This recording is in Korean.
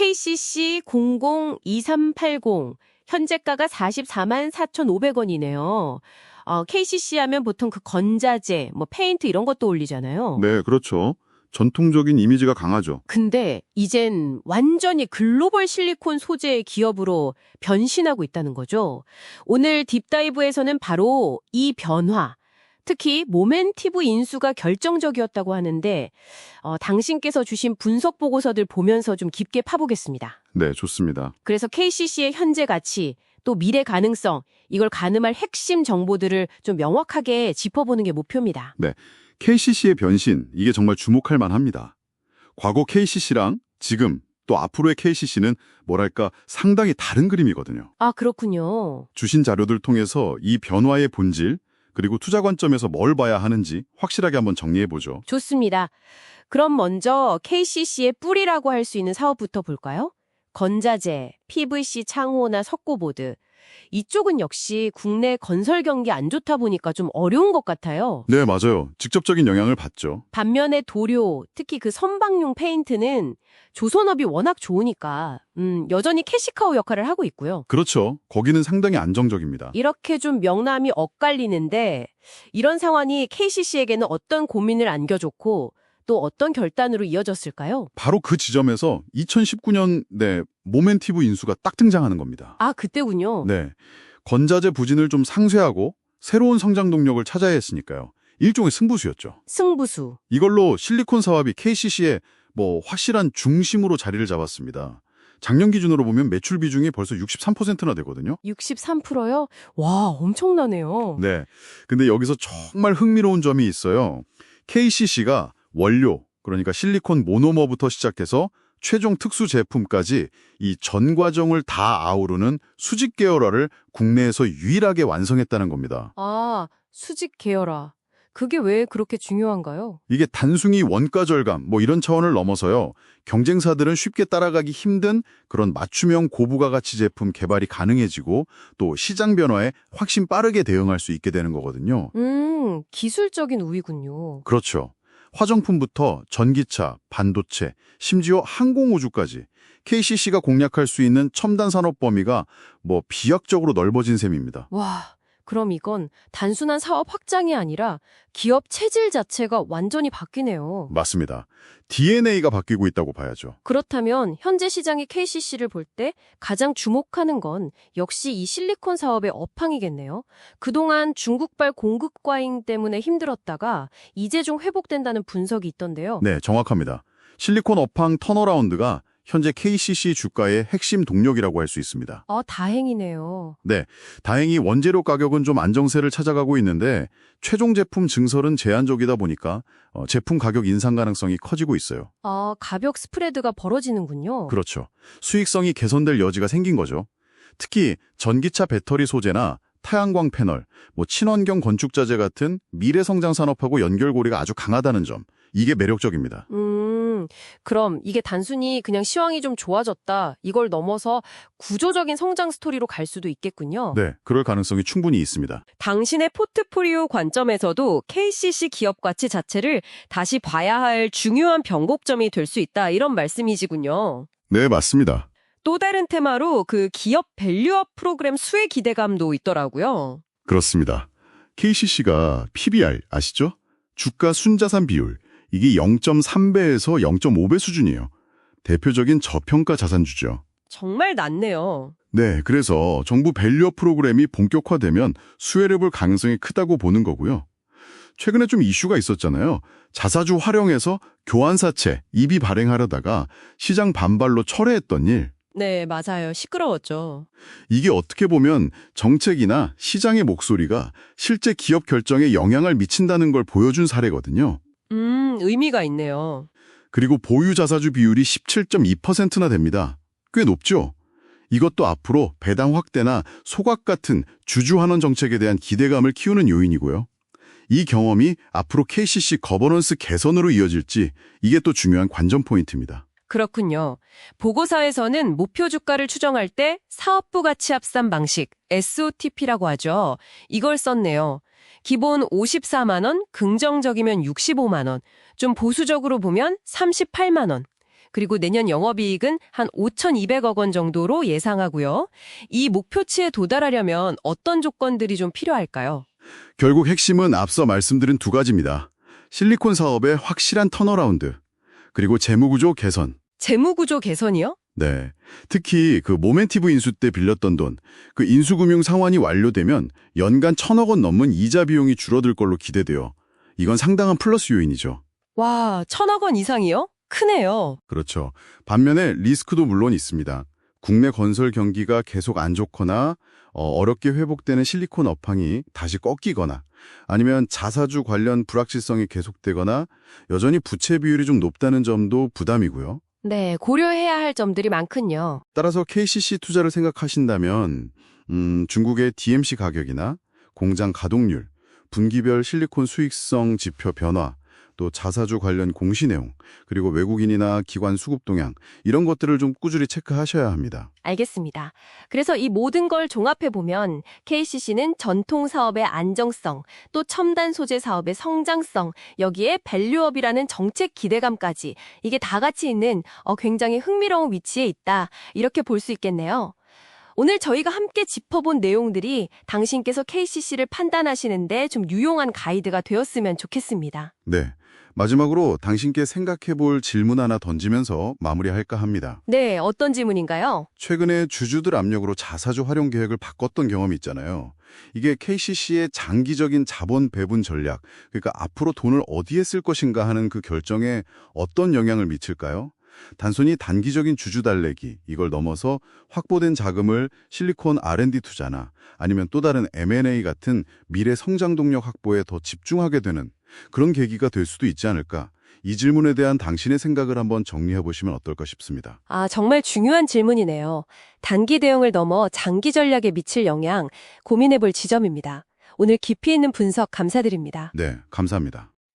KCC 002380 현재가가 44만 4,500원이네요. 어, KCC 하면 보통 그 건자재, 뭐 페인트 이런 것도 올리잖아요. 네, 그렇죠. 전통적인 이미지가 강하죠. 근데 이젠 완전히 글로벌 실리콘 소재의 기업으로 변신하고 있다는 거죠. 오늘 딥다이브에서는 바로 이 변화, 특히 모멘티브 인수가 결정적이었다고 하는데 어, 당신께서 주신 분석 보고서들 보면서 좀 깊게 파보겠습니다. 네, 좋습니다. 그래서 KCC의 현재 가치, 또 미래 가능성, 이걸 가늠할 핵심 정보들을 좀 명확하게 짚어보는 게 목표입니다. KCC의 변신, 이게 정말 주목할 만합니다. 과거 KCC랑 지금 또 앞으로의 KCC는 뭐랄까 상당히 다른 그림이거든요. 아, 그렇군요. 주신 자료들 통해서 이 변화의 본질, 그리고 투자 관점에서 뭘 봐야 하는지 확실하게 한번 정리해 보죠. 좋습니다. 그럼 먼저 KCC의 뿌리라고 할 수 있는 사업부터 볼까요? 건자재, PVC 창호나 석고보드. 이쪽은 역시 국내 건설 경기 안 좋다 보니까 좀 어려운 것 같아요. 네, 맞아요. 직접적인 영향을 받죠. 반면에 도료, 특히 그 선박용 페인트는 조선업이 워낙 좋으니까 음, 여전히 캐시카우 역할을 하고 있고요. 그렇죠. 거기는 상당히 안정적입니다. 이렇게 좀 명남이 엇갈리는데 이런 상황이 KCC에게는 어떤 고민을 안겨줬고 또 어떤 결단으로 이어졌을까요? 바로 그 지점에서 2019년 네, 모멘티브 인수가 딱 등장하는 겁니다. 아, 그때군요. 네. 건자재 부진을 좀 상쇄하고 새로운 성장 동력을 찾아야 했으니까요. 일종의 승부수였죠. 승부수. 이걸로 실리콘 사업이 KCC의 뭐 확실한 중심으로 자리를 잡았습니다. 작년 기준으로 보면 매출 비중이 벌써 63%나 되거든요. 63%요? 와, 엄청나네요. 네. 근데 여기서 정말 흥미로운 점이 있어요. KCC가 원료, 그러니까 실리콘 모노머부터 시작해서 최종 특수 제품까지 이 전 과정을 다 아우르는 수직 계열화를 국내에서 유일하게 완성했다는 겁니다. 아, 수직 계열화. 그게 왜 그렇게 중요한가요? 이게 단순히 원가 절감 뭐 이런 차원을 넘어서요. 경쟁사들은 쉽게 따라가기 힘든 그런 맞춤형 고부가 가치 제품 개발이 가능해지고 또 시장 변화에 훨씬 빠르게 대응할 수 있게 되는 거거든요. 음, 기술적인 우위군요. 그렇죠. 화정품부터 전기차, 반도체, 심지어 항공우주까지 KCC가 공략할 수 있는 첨단 산업 범위가 뭐 비약적으로 넓어진 셈입니다. 와, 그럼 이건 단순한 사업 확장이 아니라 기업 체질 자체가 완전히 바뀌네요. 맞습니다. DNA가 바뀌고 있다고 봐야죠. 그렇다면 현재 시장의 KCC를 볼 때 가장 주목하는 건 역시 이 실리콘 사업의 업황이겠네요. 그동안 중국발 공급 과잉 때문에 힘들었다가 이제 좀 회복된다는 분석이 있던데요. 네, 정확합니다. 실리콘 업황 턴어라운드가 현재 KCC 주가의 핵심 동력이라고 할 수 있습니다. 아, 다행이네요. 네, 다행히 원재료 가격은 좀 안정세를 찾아가고 있는데 최종 제품 증설은 제한적이다 보니까 어, 제품 가격 인상 가능성이 커지고 있어요. 아, 가격 스프레드가 벌어지는군요. 그렇죠. 수익성이 개선될 여지가 생긴 거죠. 특히 전기차 배터리 소재나 태양광 패널, 뭐 친환경 건축 자재 같은 미래 성장 산업하고 연결고리가 아주 강하다는 점. 이게 매력적입니다. 음, 그럼 이게 단순히 그냥 시황이 좀 좋아졌다. 이걸 넘어서 구조적인 성장 스토리로 갈 수도 있겠군요. 네, 그럴 가능성이 충분히 있습니다. 당신의 포트폴리오 관점에서도 KCC 기업 가치 자체를 다시 봐야 할 중요한 변곡점이 될 수 있다. 이런 말씀이시군요. 네, 맞습니다. 또 다른 테마로 그 기업 밸류업 프로그램 수혜 기대감도 있더라고요. 그렇습니다. KCC가 PBR 아시죠? 주가 순자산 비율. 이게 0.3배에서 0.5배 수준이에요. 대표적인 저평가 자산주죠. 정말 낮네요. 네, 그래서 정부 밸류업 프로그램이 본격화되면 수혜를 볼 가능성이 크다고 보는 거고요. 최근에 좀 이슈가 있었잖아요. 자사주 활용해서 교환사채, 입이 발행하려다가 시장 반발로 철회했던 일. 네, 맞아요. 시끄러웠죠. 이게 어떻게 보면 정책이나 시장의 목소리가 실제 기업 결정에 영향을 미친다는 걸 보여준 사례거든요. 음, 의미가 있네요. 그리고 보유 자사주 비율이 17.2%나 됩니다. 꽤 높죠? 이것도 앞으로 배당 확대나 소각 같은 주주환원 정책에 대한 기대감을 키우는 요인이고요. 이 경험이 앞으로 KCC 거버넌스 개선으로 이어질지 이게 또 중요한 관전 포인트입니다. 그렇군요. 보고서에서는 목표 주가를 추정할 때 사업부 가치 합산 방식, SOTP라고 하죠. 이걸 썼네요. 기본 54만 원, 긍정적이면 65만 원, 좀 보수적으로 보면 38만 원. 그리고 내년 영업이익은 한 5,200억 원 정도로 예상하고요. 이 목표치에 도달하려면 어떤 조건들이 좀 필요할까요? 결국 핵심은 앞서 말씀드린 두 가지입니다. 실리콘 사업의 확실한 턴어라운드, 그리고 재무구조 개선. 재무구조 개선이요? 네. 특히 그 모멘티브 인수 때 빌렸던 돈, 그 인수금융 상환이 완료되면 연간 천억 원 넘는 이자 비용이 줄어들 걸로 기대돼요. 이건 상당한 플러스 요인이죠. 와, 천억 원 이상이요? 크네요. 그렇죠. 반면에 리스크도 물론 있습니다. 국내 건설 경기가 계속 안 좋거나 어, 렵게 회복되는 실리콘 업황이 다시 꺾이거나 아니면 자사주 관련 불확실성이 계속되거나 여전히 부채 비율이 좀 높다는 점도 부담이고요. 네, 고려해야 할 점들이 많군요. 따라서 KCC 투자를 생각하신다면 음, 중국의 DMC 가격이나 공장 가동률, 분기별 실리콘 수익성 지표 변화, 또 자사주 관련 공시 내용, 그리고 외국인이나 기관 수급 동향 이런 것들을 좀 꾸준히 체크하셔야 합니다. 알겠습니다. 그래서 이 모든 걸 종합해 보면 KCC는 전통 사업의 안정성, 또 첨단 소재 사업의 성장성, 여기에 밸류업이라는 정책 기대감까지 이게 다 같이 있는 어, 굉장히 흥미로운 위치에 있다. 이렇게 볼 수 있겠네요. 오늘 저희가 함께 짚어본 내용들이 당신께서 KCC를 판단하시는데 좀 유용한 가이드가 되었으면 좋겠습니다. 네. 마지막으로 당신께 생각해 볼 질문 하나 던지면서 마무리할까 합니다. 네, 어떤 질문인가요? 최근에 주주들 압력으로 자사주 활용 계획을 바꿨던 경험이 있잖아요. 이게 KCC의 장기적인 자본 배분 전략, 그러니까 앞으로 돈을 어디에 쓸 것인가 하는 그 결정에 어떤 영향을 미칠까요? 단순히 단기적인 주주 달래기, 이걸 넘어서 확보된 자금을 실리콘 R&D 투자나 아니면 또 다른 M&A 같은 미래 성장 동력 확보에 더 집중하게 되는 그런 계기가 될 수도 있지 않을까. 이 질문에 대한 당신의 생각을 한번 정리해 보시면 어떨까 싶습니다. 아, 정말 중요한 질문이네요. 단기 대응을 넘어 장기 전략에 미칠 영향 고민해 볼 지점입니다. 오늘 깊이 있는 분석 감사드립니다. 네, 감사합니다.